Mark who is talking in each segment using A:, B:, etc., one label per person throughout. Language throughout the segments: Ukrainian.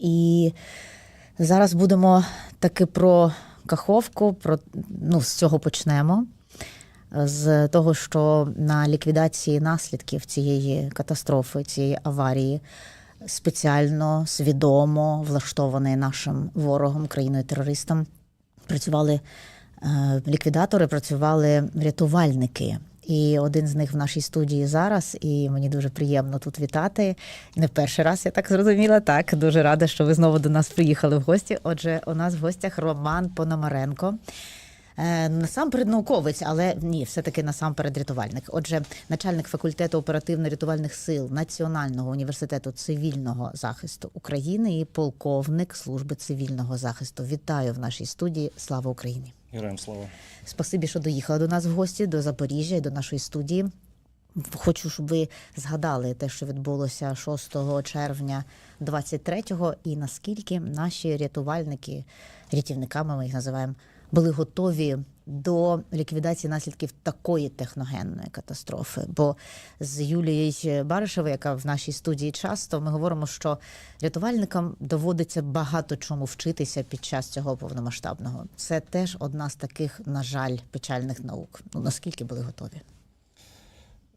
A: І зараз будемо таки про Каховку, про, ну, з цього почнемо. З того, що на ліквідації наслідків цієї катастрофи, цієї аварії спеціально, свідомо влаштований нашим ворогом, країною-терористом, працювали е, ліквідатори, працювали рятувальники. І один з них в нашій студії зараз, і мені дуже приємно тут вітати. Не перший раз я так зрозуміла. Так, дуже рада, що ви знову до нас приїхали в гості. Отже, у нас в гостях Роман Пономаренко. Е, Насамперед науковець, але ні, все-таки насамперед рятувальник. Отже, начальник факультету оперативно-рятувальних сил Національного університету цивільного захисту України і полковник служби цивільного захисту. Вітаю в нашій студії. Слава Україні!
B: Героям слава.
A: Спасибі, що доїхали до нас в гості, до Запоріжжя до нашої студії. Хочу, щоб ви згадали те, що відбулося 6 червня 23-го, і наскільки наші рятувальники, рятівниками ми їх називаємо, були готові до ліквідації наслідків такої техногенної катастрофи. Бо з Юлією Баришевою, яка в нашій студії часто, ми говоримо, що рятувальникам доводиться багато чому вчитися під час цього повномасштабного. Це теж одна з таких, на жаль, печальних наук. Ну наскільки були готові?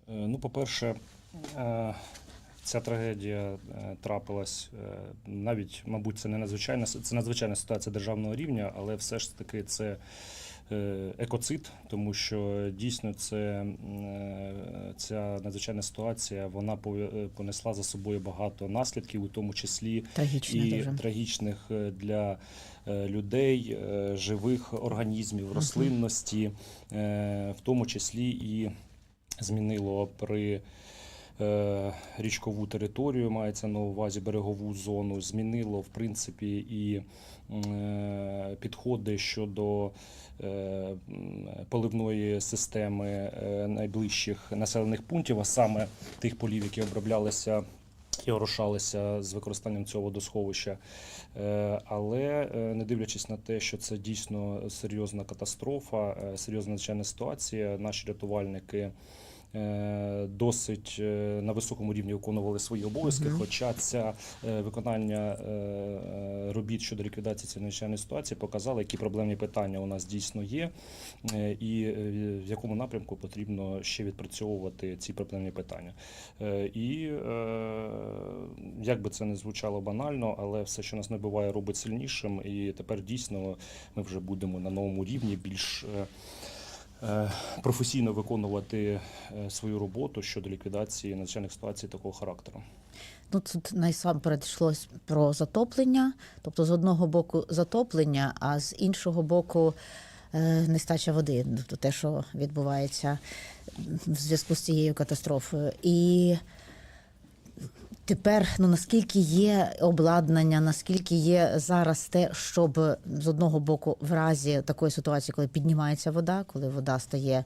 B: Е, Ну, по-перше, е, ця трагедія е, трапилась навіть, мабуть, це не надзвичайна це надзвичайна ситуація державного рівня, але все ж таки це екоцид, тому що дійсно це е, ця надзвичайна ситуація вона е, понесла за собою багато наслідків, у тому числі
A: Трагічно
B: і
A: дуже.
B: трагічних е, для е, людей, е, живих організмів, рослинності, е, в тому числі і змінило при е, річкову територію, мається на увазі берегову зону, змінило в принципі і е, підходи щодо е, поливної системи е, найближчих населених пунктів, а саме тих полів, які оброблялися і орошалися з використанням цього водосховища. Е, Але е, не дивлячись на те, що це дійсно серйозна катастрофа, е, серйозна надзвичайна ситуація, наші рятувальники. Е, Досить е, на високому рівні виконували свої обов'язки,
A: Мгм.
B: хоча ця е, виконання робіт щодо ліквідації цієї надзвичайної ситуації показали, які проблемні питання у нас дійсно є, і в якому напрямку потрібно ще відпрацьовувати ці проблемні питання. І як би це не звучало банально, але все, що нас не буває, робить сильнішим. І тепер дійсно ми вже будемо на новому рівні більш професійно виконувати е, свою роботу щодо ліквідації надзвичайних ситуацій такого характеру.
A: Ну, тут найсамперед йшлось про затоплення, тобто з одного боку затоплення, а з іншого боку е, нестача води, тобто те, що відбувається в зв'язку з цією катастрофою. І тепер, ну наскільки є обладнання, наскільки є зараз те, щоб з одного боку, в разі такої ситуації, коли піднімається вода, коли вода стає.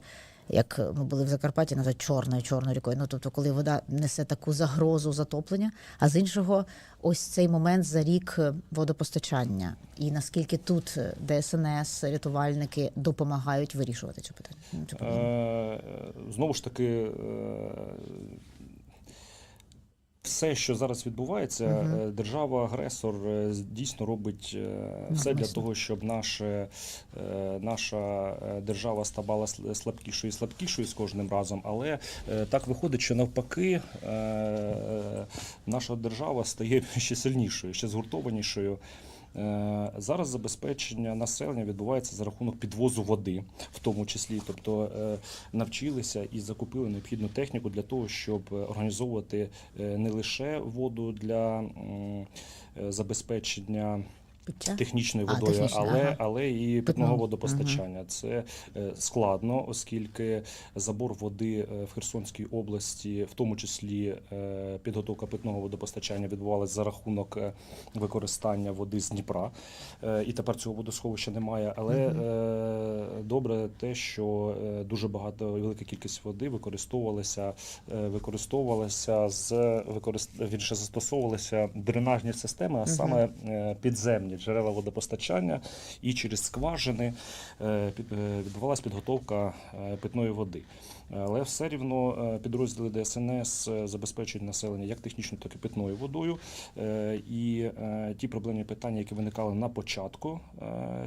A: Як ми були в Закарпатті, називають чорною чорною рікою. Ну тобто, коли вода несе таку загрозу затоплення, а з іншого, ось цей момент за рік водопостачання. І наскільки тут ДСНС, рятувальники допомагають вирішувати цю питання?
B: Е, Знову ж таки, е, все, що зараз відбувається, е, держава-агресор е, дійсно робить е, все для того, щоб наше, наша держава ставала слабкішою і слабкішою з кожним разом. Але так виходить, що навпаки наша держава стає ще сильнішою, ще згуртованішою. Е, Зараз забезпечення населення відбувається за рахунок підвозу води, в тому числі, тобто е, навчилися і закупили необхідну техніку для того, щоб організовувати е, не лише воду для забезпечення
A: Пиття?
B: технічною
A: А,
B: водою,
A: технічне,
B: але,
A: ага.
B: але і питного
A: Питного.
B: водопостачання. Це е, складно, оскільки забор води е, в Херсонській області, в тому числі е, підготовка питного водопостачання, відбувалася за рахунок використання води з Дніпра. І тепер цього водосховища немає. Але е, добре те, що дуже багато велика кількість води використовувалася, використовувалася з використ... застосовувалися дренажні системи, а саме е, підземні джерела водопостачання, і через скважини е, е, відбувалася підготовка е, питної води. Але все рівно підрозділи ДСНС забезпечують населення як технічною, так і питною водою. І ті проблемні питання, які виникали на початку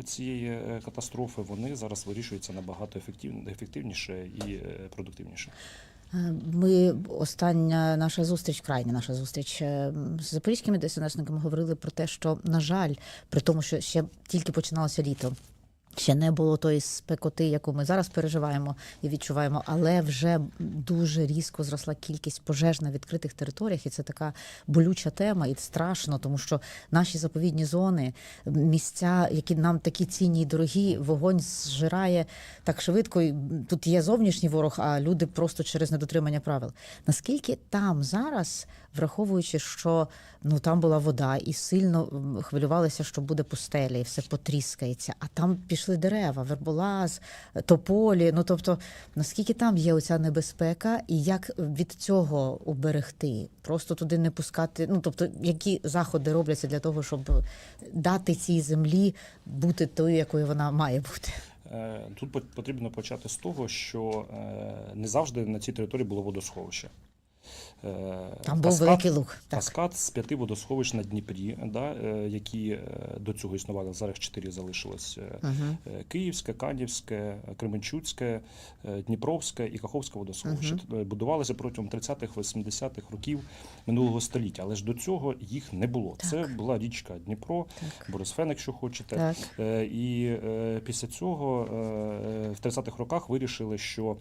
B: цієї катастрофи, вони зараз вирішуються набагато ефективн- ефективніше і продуктивніше.
A: Ми остання наша зустріч, крайня наша зустріч е, з запорізькими ДСНСниками говорили про те, що на жаль, при тому, що ще тільки починалося літо. Ще не було тої спекоти, яку ми зараз переживаємо і відчуваємо, але вже дуже різко зросла кількість пожеж на відкритих територіях, і це така болюча тема, і страшно, тому що наші заповідні зони, місця, які нам такі цінні і дорогі, вогонь зжирає так швидко. і Тут є зовнішній ворог, а люди просто через недотримання правил. Наскільки там зараз, враховуючи, що ну там була вода, і сильно хвилювалися, що буде пустеля, і все потріскається, а там пішли дерева, верболаз, тополі. Ну тобто, наскільки там є оця небезпека, і як від цього уберегти? Просто туди не пускати. Ну тобто, які заходи робляться для того, щоб дати цій землі бути тою, якою вона має бути?
B: Е, Тут пот- потрібно почати з того, що е, не завжди на цій території було водосховище. Е,
A: Там був
B: каскад-
A: великий луг. Так.
B: Каскад з п'яти водосховищ на Дніпрі, да, е, які е, до цього існували, зараз чотири залишилось.
A: Угу.
B: Київське, Канівське, Кременчуцьке, Дніпровське і Каховське водосховище. Е, Будувалися протягом 30-х, 80-х років минулого століття, але ж до цього їх не було. Це була річка Дніпро,
A: Так.
B: Борисфен, якщо хочете.
A: Так.
B: І після цього в 30-х роках вирішили, що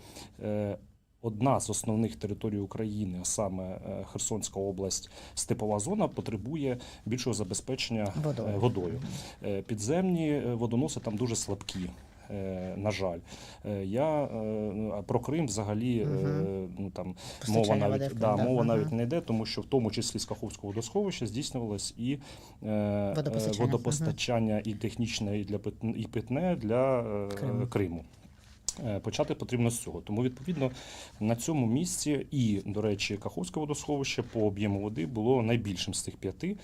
B: одна з основних територій України, а саме е, Херсонська область, степова зона, потребує більшого забезпечення е,
A: Водою.
B: водою. Е, Підземні водоноси там дуже слабкі. На жаль, я про Крим взагалі
A: Мгм.
B: ну там
A: Постачання
B: мова навіть
A: Крим,
B: да,
A: да.
B: мова
A: Ага.
B: навіть не йде, тому що в тому числі з Каховського водосховища здійснювалось і
A: Водопостачання.
B: водопостачання і технічне, і для і питне для е,
A: Криму.
B: Е, Почати потрібно з цього. Тому, відповідно, на цьому місці і, до речі, Каховське водосховище по об'єму води було найбільшим з цих п'яти.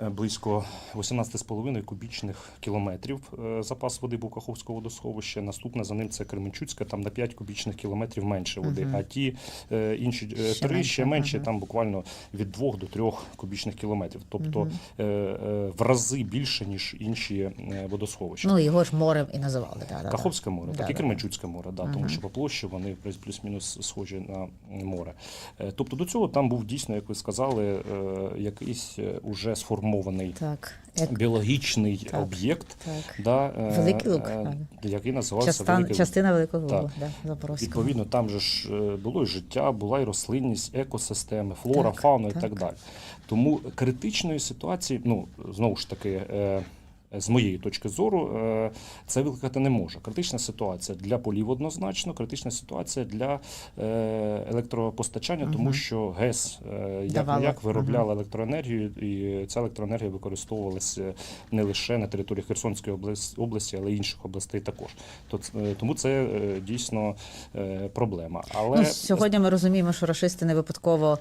B: Е, Близько 18,5 кубічних кілометрів е, запас води був Каховського водосховища. Наступне за ним це Кременчуцьке, там на 5 кубічних кілометрів менше води.
A: Мгм.
B: А ті е, інші
A: Ще
B: три
A: менше,
B: ще менше,
A: ага.
B: там буквально від 2 до 3 кубічних кілометрів. Тобто е, в рази більше, ніж інші водосховища.
A: Ну його ж морем і називали. Да.
B: Каховське море,
A: Да,
B: так і Кременчуцьке море, да, тому що по площі вони плюс- плюс-мінус схожі на море. Тобто до цього там був дійсно, як ви сказали, якийсь уже сформований
A: Так. Як...
B: біологічний
A: Так.
B: об'єкт,
A: так.
B: да, е,
A: Великий лук,
B: е, який називався
A: Частан,
B: Великий
A: частина Великого
B: Так.
A: Лугу, да, Запорозького.
B: Відповідно, там же ж е, було і життя, була і рослинність, екосистеми, флора,
A: Так,
B: фауна і
A: так.
B: так далі. Тому критичної ситуації, ну знову ж таки. З моєї точки зору, е, це викликати не може. Критична ситуація для полів однозначно, критична ситуація для е, електропостачання, тому що ГЕС е, як як виробляла електроенергію, і ця електроенергія використовувалася не лише на території Херсонської області, але й інших областей також. То тому це дійсно проблема. Але
A: Ну, сьогодні ми розуміємо, що рашисти не випадково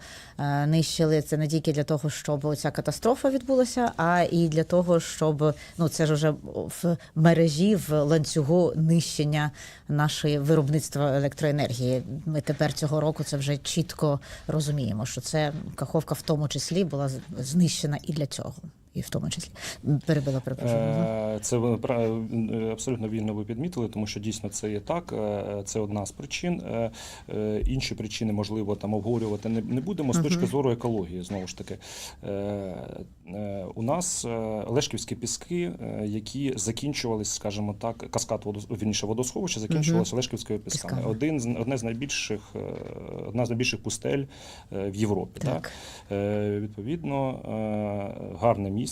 A: нищили це не тільки для того, щоб ця катастрофа відбулася, а і для того, щоб ну це ж вже в мережі, в ланцюгу нищення нашої виробництва електроенергії. Ми тепер цього року це вже чітко розуміємо, що це каховка в тому числі була знищена і для цього, і в тому числі перебила перепрошую.
B: Е, Це ви е, абсолютно вірно ви підмітили, тому що дійсно це є так. е, Це одна з причин. Е, е, Інші причини, можливо, там обговорювати не, будемо з точки зору екології. Знову ж таки, Е, е, у нас е, Лешківські піски, е, які закінчувалися, скажімо так, каскад водос... вірніше, водосховища закінчувалося Лешківськими пісками. Один з одне з найбільших, е, одна з найбільших пустель е, в Європі.
A: Так.
B: Е, Відповідно, е, гарне місце,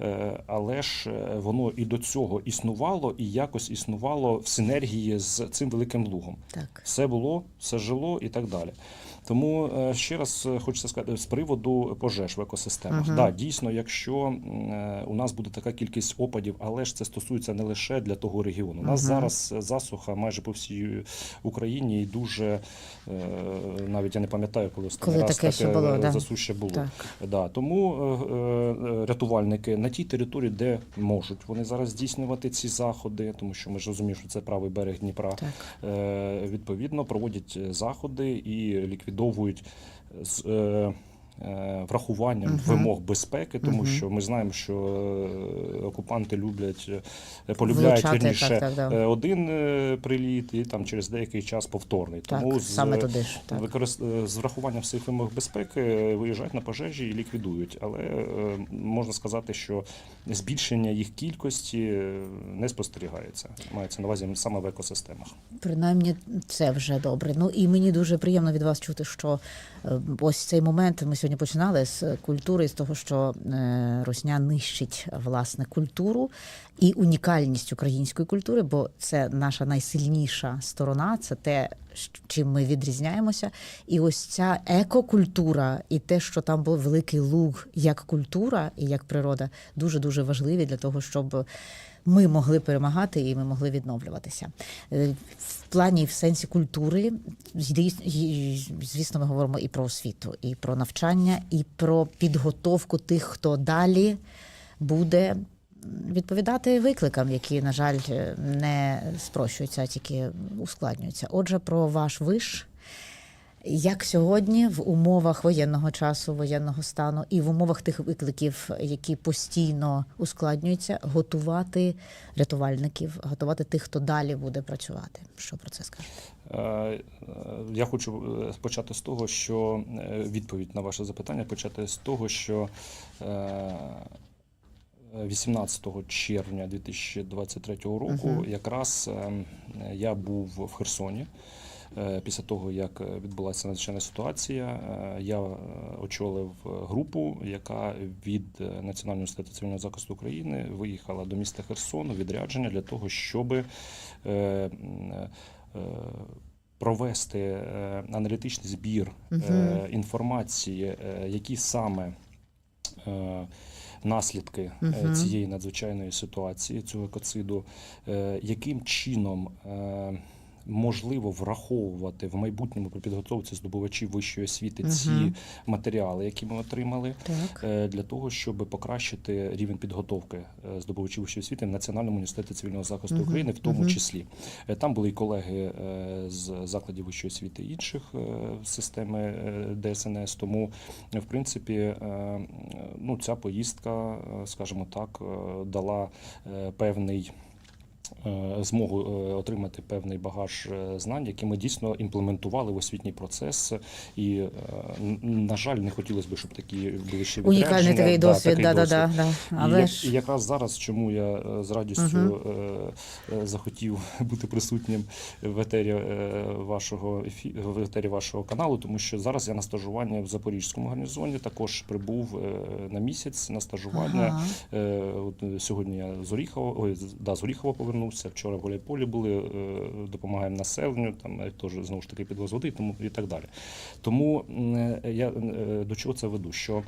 B: е, але ж е, воно і до цього існувало, і якось існувало в синергії з цим великим лугом.
A: Так.
B: Все було, все жило і так далі. Тому е, ще раз е, хочеться сказати з приводу пожеж в екосистемах.
A: Мгм.
B: Да, дійсно, якщо е, у нас буде така кількість опадів, але ж це стосується не лише для того регіону. У нас
A: Мгм.
B: зараз засуха майже по всій Україні і дуже навіть я не пам'ятаю, коли останній раз
A: таке ще було, да.
B: засуще було.
A: Так.
B: Да, тому рятувальники на тій території, де можуть вони зараз здійснювати ці заходи, тому що ми ж розуміємо, що це правий берег Дніпра.
A: Так.
B: Відповідно, проводять заходи і ліквідовують з е, врахуванням вимог безпеки, тому
A: Мгм.
B: що ми знаємо, що е, окупанти люблять е, полюбляють
A: Влучати,
B: вірніше
A: так, так, да.
B: один приліт і там через деякий час повторний.
A: Так,
B: Тому з,
A: саме туди ж. Так.
B: Використ... з врахуванням всіх вимог безпеки виїжджають на пожежі і ліквідують. Але можна сказати, що збільшення їх кількості не спостерігається. Мається на увазі саме в екосистемах.
A: Принаймні, це вже добре. Ну і мені дуже приємно від вас чути, що ось цей момент ми сьогодні починали з культури, з того, що е, Росня нищить власне культуру і унікальність української культури, бо це наша найсильніша сторона, це те, чим ми відрізняємося. І ось ця екокультура, і те, що там був великий луг як культура і як природа, дуже дуже важливі для того, щоб ми могли перемагати і ми могли відновлюватися. Е, В плані в сенсі культури, звісно, ми говоримо і про освіту, і про навчання, і про підготовку тих, хто далі буде відповідати викликам, які, на жаль, не спрощуються, а тільки ускладнюються. Отже, про ваш виш. Як сьогодні в умовах воєнного часу, воєнного стану і в умовах тих викликів, які постійно ускладнюються, готувати рятувальників, готувати тих, хто далі буде працювати? Що про це скажете?
B: Е, е, Я хочу е, почати з того, що е, відповідь на ваше запитання почати з того, що е, 18 червня 2023 року
A: Мгм.
B: якраз е, я був в Херсоні. Е, Після того, як відбулася надзвичайна ситуація, е, я очолив групу, яка від Національного університету цивільного захисту України виїхала до міста Херсону відрядження для того, щоб провести аналітичний збір інформації, які саме наслідки
A: угу.
B: Цієї надзвичайної ситуації, цього екоциду, е, яким чином е, можливо враховувати в майбутньому при підготовці здобувачів вищої освіти ці
A: Мгм.
B: матеріали, які ми отримали.
A: Так.
B: е, Для того щоб покращити рівень підготовки е, здобувачів вищої освіти в Національному університеті цивільного захисту
A: Мгм,
B: України, в тому
A: мгм.
B: числі Е, там були і колеги з закладів вищої освіти інших системи ДСНС. Тому, в принципі, ну ця поїздка, скажімо так, дала певний. Е, Змогу е, отримати певний багаж е, знань, які ми дійсно імплементували в освітній процес. І, на жаль, не хотілося б, щоб такі були ще
A: Унікальний такий
B: Да,
A: досвід,
B: такий
A: да, да,
B: досвід.
A: да, да.
B: І,
A: Але
B: як-
A: ж
B: і якраз зараз, чому я з радістю е, захотів бути присутнім в етері вашого в етері вашого каналу, тому що зараз я на стажуванні в Запорізькому гарнізоні також прибув на місяць на стажування.
A: Ага.
B: Сьогодні я з Оріхова, ой, да, з Оріхова повернувся. Вчора в Гуляйполі були, е, допомагаємо населенню, там е, теж знову ж таки підвоз води, тому і так далі. Тому е, я до чого це веду? Що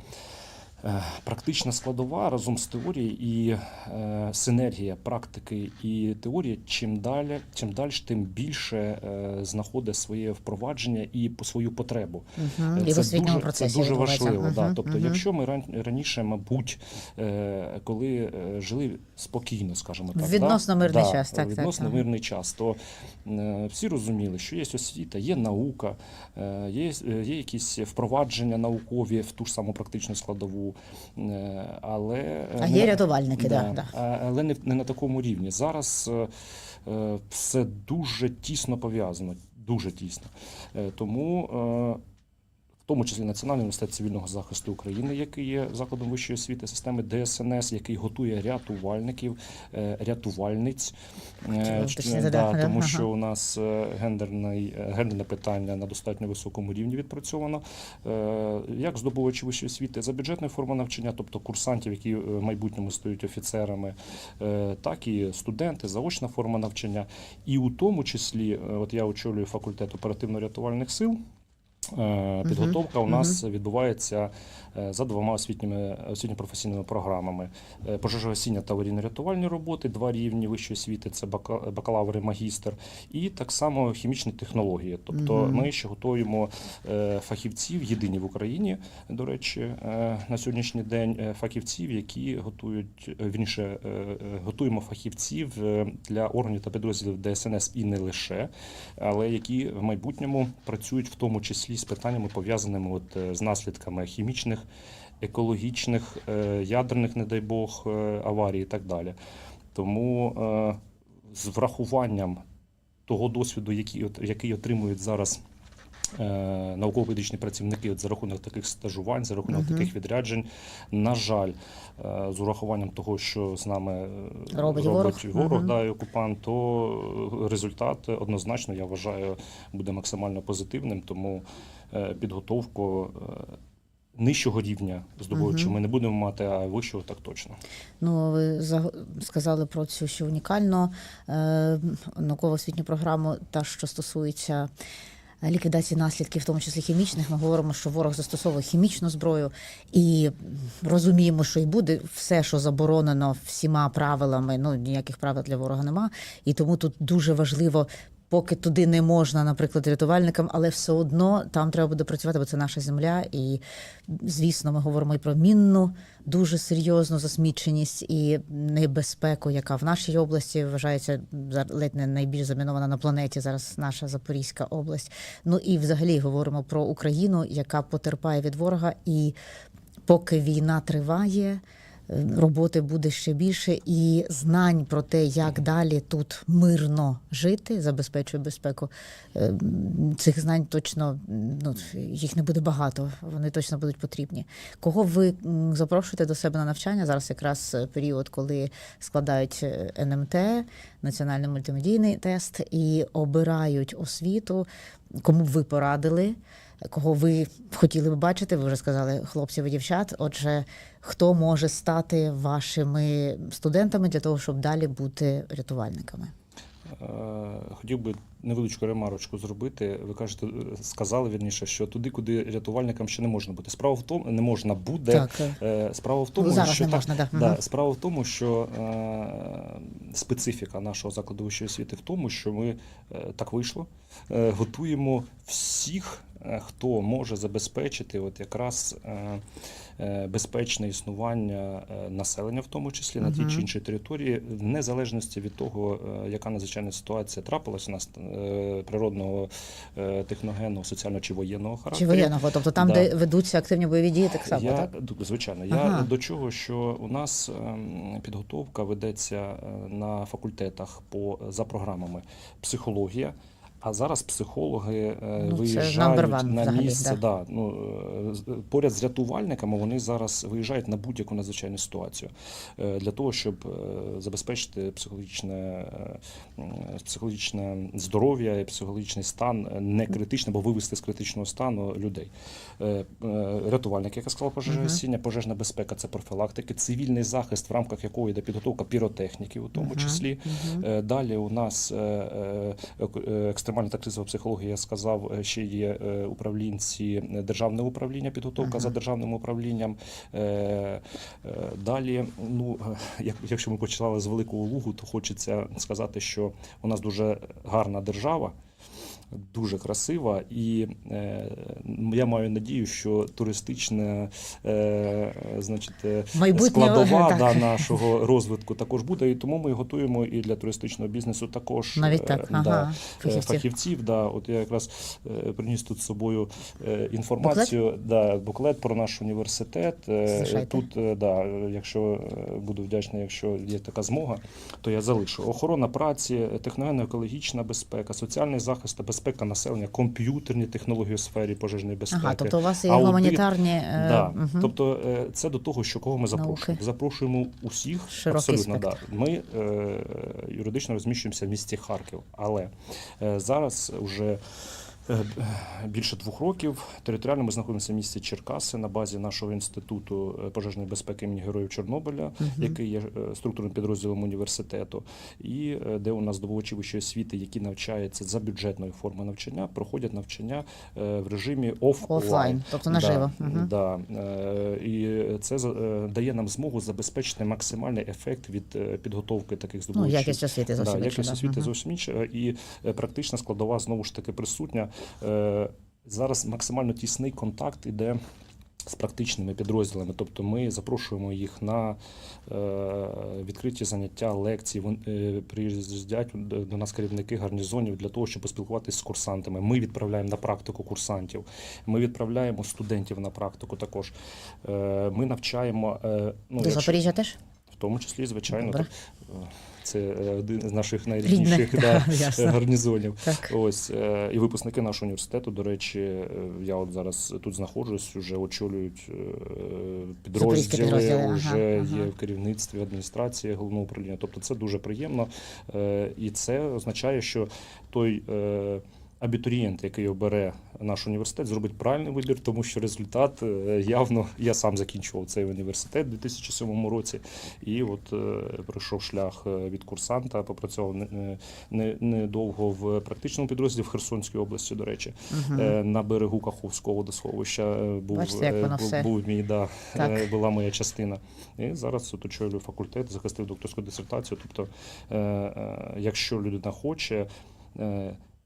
B: практична складова разом з теорією і е, синергія практики і теорії, чим далі, чим далі, тим більше е, знаходить своє впровадження і по свою потребу.
A: Мгм.
B: Е,
A: І в
B: дуже,
A: процесі
B: це дуже важливо. Да. Тобто,
A: мгм.
B: якщо ми ран- раніше, мабуть, е, коли е, жили спокійно, скажімо так,
A: Відносно
B: да?
A: мирний
B: да,
A: час, так, так,
B: відносно
A: так.
B: мирний час, то е, всі розуміли, що є освіта, є наука, е, є, е, є якісь впровадження наукові в ту ж саму практичну складову, е, але е,
A: А є
B: не,
A: рятувальники, да, да.
B: але не, не на такому рівні. Зараз е, все дуже тісно пов'язано, дуже тісно. Тому, в тому числі Національний університет цивільного захисту України, який є закладом вищої освіти, системи ДСНС, який готує рятувальників, е, рятувальниць. Е,
A: Хотіла
B: да,
A: да,
B: тому що у нас е, гендерний, е, гендерне питання на достатньо високому рівні відпрацьовано. Е, Як здобувачі вищої освіти за бюджетною формою навчання, тобто курсантів, які е, в майбутньому стають офіцерами, е, так і студенти, заочна форма навчання. І у тому числі, е, от я очолюю факультет оперативно-рятувальних сил. Е, Підготовка у нас відбувається е, за двома освітніми освітньо-професійними програмами: Е, пожежогасіння та аварійно-рятувальні роботи, два рівні вищої освіти це бака- бакалавр і магістр, і так само хімічні технології. Тобто ми ще готуємо фахівців єдині в Україні. До речі, на сьогоднішній день фахівців, які готують вірніше, готуємо фахівців для органів та підрозділів ДСНС і не лише, але які в майбутньому працюють в тому числі з питаннями пов'язаними от е, з наслідками хімічних, екологічних, е, ядерних, не дай Бог, е, аварій і так далі. Тому з врахуванням того досвіду, який, який отримують зараз науково-педагогічні працівники от за рахунок таких стажувань, за рахунок
A: Мгм.
B: таких відряджень, на жаль, е, з урахуванням того, що з нами е,
A: Робить ворог.
B: ворог
A: Мгм.
B: да, і окупант, то е, результат однозначно, я вважаю, буде максимально позитивним. Тому е, підготовку е, нижчого рівня здобувачів
A: Мгм.
B: ми не будемо мати, а вищого так точно.
A: Ну, ви за- сказали про цю ще унікальну е, науково-освітню програму, та що стосується е, ліквідації наслідків, в тому числі хімічних. Ми говоримо, що ворог застосовує хімічну зброю, і розуміємо, що і буде все, що заборонено всіма правилами. Ну ніяких правил для ворога нема. І тому тут дуже важливо. Поки туди не можна, наприклад, рятувальникам, але все одно там треба буде працювати, бо це наша земля. І звісно, ми говоримо і про мінну дуже серйозну засміченість і небезпеку, яка в нашій області вважається ледь не найбільш замінована на планеті. Зараз наша Запорізька область. Ну і взагалі говоримо про Україну, яка потерпає від ворога, і поки війна триває. Роботи буде ще більше, і знань про те, як далі тут мирно жити, забезпечує безпеку. е, Цих знань точно ну, їх не буде багато, вони точно будуть потрібні. Кого ви запрошуєте до себе на навчання? Зараз якраз е, період, коли складають е, НМТ, національний мультимедійний тест, і обирають освіту. Кому б ви порадили? Кого ви хотіли б бачити? Ви вже сказали хлопців і дівчат. Отже, хто може стати вашими студентами для того, щоб далі бути рятувальниками?
B: Е, Хотів би невеличку ремарочку зробити. Ви кажете, е, сказали вірніше, що туди, куди рятувальникам ще не можна бути. Справа в тому, не можна буде.
A: Так, е,
B: Справа в тому,
A: зараз
B: що
A: не
B: так,
A: да.
B: Да, справа в тому, що е, специфіка нашого закладу вищої освіти в тому, що ми е, так вийшло, е, готуємо всіх, е, хто може забезпечити от якраз безпечне існування населення, в тому числі на тій чи іншій території, в незалежності від того, яка надзвичайна ситуація трапилась у нас природного, е, техногенного, соціального чи воєнного характеру.
A: Чи воєнного? Тобто там,
B: Да.
A: де ведуться активні бойові дії, так само,
B: я,
A: так?
B: Звичайно, Звичайно,
A: Ага.
B: я до чого, що у нас ем, підготовка ведеться е, на факультетах по за програмами психологія. А зараз психологи е,
A: Ну,
B: виїжджають на
A: взагалі,
B: місце.
A: да.
B: Да. ну, поряд з рятувальниками вони зараз виїжджають на будь-яку надзвичайну ситуацію е, для того, щоб е, забезпечити психологічне, психологічне здоров'я і психологічний стан не критичний, бо вивести з критичного стану людей. Рятувальник, як я сказав, пожежогасіння, пожежна безпека це профілактики, цивільний захист, в рамках якого йде підготовка піротехніків, у тому числі. Далі у нас е, е, е, та кризова психологія, я сказав, е, ще є е, управлінці державне державного управління, підготовка
A: Ага.
B: за державним управлінням. Е, е, Далі, ну е, як- якщо ми починали з Великого Лугу, то хочеться сказати, що у нас дуже гарна держава. Дуже красива, і е, я маю надію, що туристична е, значить, е,
A: Майбутнє,
B: складова
A: так.
B: да, нашого розвитку також буде. І тому ми готуємо і для туристичного бізнесу також
A: Навіть
B: е,
A: так,
B: да,
A: ага,
B: е,
A: фахівців.
B: фахівців. Да. От я якраз приніс тут з собою інформацію, Да, буклет про наш університет. Е,
A: Залишайте.
B: Тут, да, якщо буду вдячний, якщо є така змога, то я залишу. Охорона праці, техногенно-екологічна безпека, соціальний захист та безпека населення, комп'ютерні технології у сфері пожежної безпеки.
A: Ага, тобто у вас є
B: Аудит,
A: гуманітарні. е,
B: Да.
A: угу.
B: Тобто е, це до того, що кого ми
A: Науки.
B: запрошуємо. Запрошуємо усіх
A: Широкий
B: абсолютно. Да. Ми е, юридично розміщуємося в місті Харків, але е, зараз вже Більше двох років територіально ми знаходимося в місті Черкаси на базі нашого інституту е, пожежної безпеки імені Героїв Чорнобиля, який є е, структурним підрозділом університету, і е, де у нас здобувачі вищої освіти, які навчаються за бюджетною формою навчання, проходять навчання е, в режимі офлайн.
A: Тобто наживо.
B: Да,
A: Мгм.
B: да. Е, І це е, дає нам змогу забезпечити максимальний ефект від е, підготовки таких
A: Ну, якість освіти зовсім
B: Да,
A: інша,
B: якість
A: да.
B: освіти зовсім інша, е, і е, практична складова знову ж таки присутня. Е, Зараз максимально тісний контакт іде з практичними підрозділами. Тобто ми запрошуємо їх на е, відкриті заняття, лекції. Е, Приїздять до нас керівники гарнізонів для того, щоб поспілкуватися з курсантами. Ми відправляємо на практику курсантів. Ми відправляємо студентів на практику також. Ми навчаємо ну,
A: До Запоріжжя теж?
B: В тому числі, звичайно,
A: Добре.
B: так, е, це е, один з наших найрідніших да,
A: да,
B: гарнізонів.
A: Так.
B: Ось е, і випускники нашого університету. До речі, е, я от зараз тут знаходжусь, вже очолюють е, підрозділи,
A: підрозділи, ага,
B: вже
A: ага.
B: є в керівництві адміністрації головного управління. Тобто це дуже приємно, Е, і це означає, що той. Абітурієнт, який обере наш університет, зробить правильний вибір, тому що результат е, явно я сам закінчував цей університет у 2007 році, і от е, пройшов шлях е, від курсанта, попрацював не- не- недовго в практичному підрозділі в Херсонській області, до речі. Е, на берегу Каховського водосховища був,
A: Бачите, як воно
B: був,
A: все.
B: був мій да,
A: Так.
B: була моя частина. І зараз от очолюю факультет, захистив докторську дисертацію. Тобто, якщо людина хоче,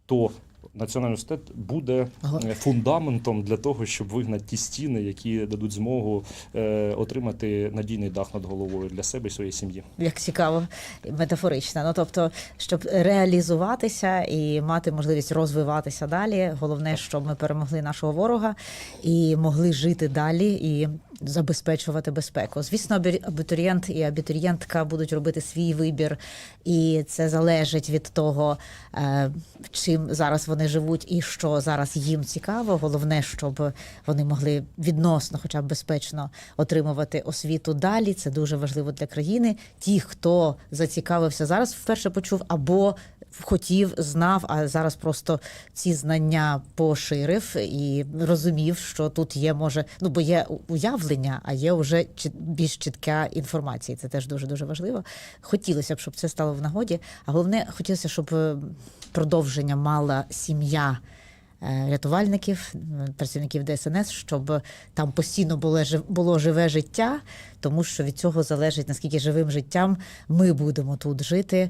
B: то Національний університет буде е, фундаментом для того, щоб вигнати ті стіни, які дадуть змогу е, отримати надійний дах над головою для себе і своєї сім'ї.
A: Як цікаво, метафорично. Ну тобто, щоб реалізуватися і мати можливість розвиватися далі, головне, щоб ми перемогли нашого ворога і могли жити далі і забезпечувати безпеку. Звісно, абі- абітурієнт і абітурієнтка будуть робити свій вибір, і це залежить від того, е, чим зараз вони живуть і що зараз їм цікаво. Головне, щоб вони могли відносно, хоча б безпечно отримувати освіту далі. Це дуже важливо для країни. Ті, хто зацікавився зараз, вперше почув або хотів, знав, а зараз просто ці знання поширив і розумів, що тут є може, ну бо є уявлення, а є вже більш чітка інформація. Це теж дуже дуже важливо. Хотілося б, щоб це стало в нагоді. А головне, хотілося, щоб е, продовження мала сім'я. е, Рятувальників, працівників ДСНС, щоб там постійно було було живе життя, тому що від цього залежить наскільки живим життям ми будемо тут жити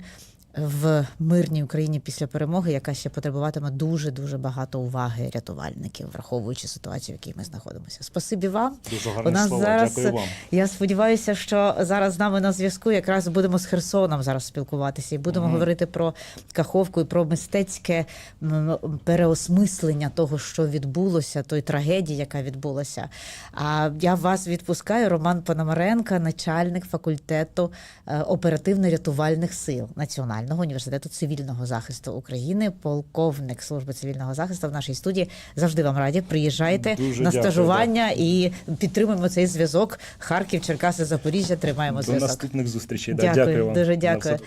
A: в мирній Україні після перемоги, яка ще потребуватиме дуже дуже багато уваги рятувальників, враховуючи ситуацію, в якій ми знаходимося. Спасибі вам.
B: Дуже
A: У нас
B: слова.
A: зараз
B: Дякую вам.
A: я сподіваюся, що зараз з нами на зв'язку якраз будемо з Херсоном зараз спілкуватися і будемо
B: Мгм.
A: говорити про Каховку і про мистецьке переосмислення того, що відбулося, той трагедії, яка відбулася. А я вас відпускаю. Роман Пономаренко, начальник факультету е, оперативно-рятувальних сил Національного університету цивільного захисту України, полковник служби цивільного захисту в нашій студії. Завжди вам раді. Приїжджайте
B: Дуже
A: на
B: дякую,
A: стажування і підтримуємо цей зв'язок. Харків, Черкаси, Запоріжжя. Тримаємо
B: До
A: зв'язок.
B: наступних зустрічей. Да,
A: Дякую,
B: дякую вам.
A: дуже дякую.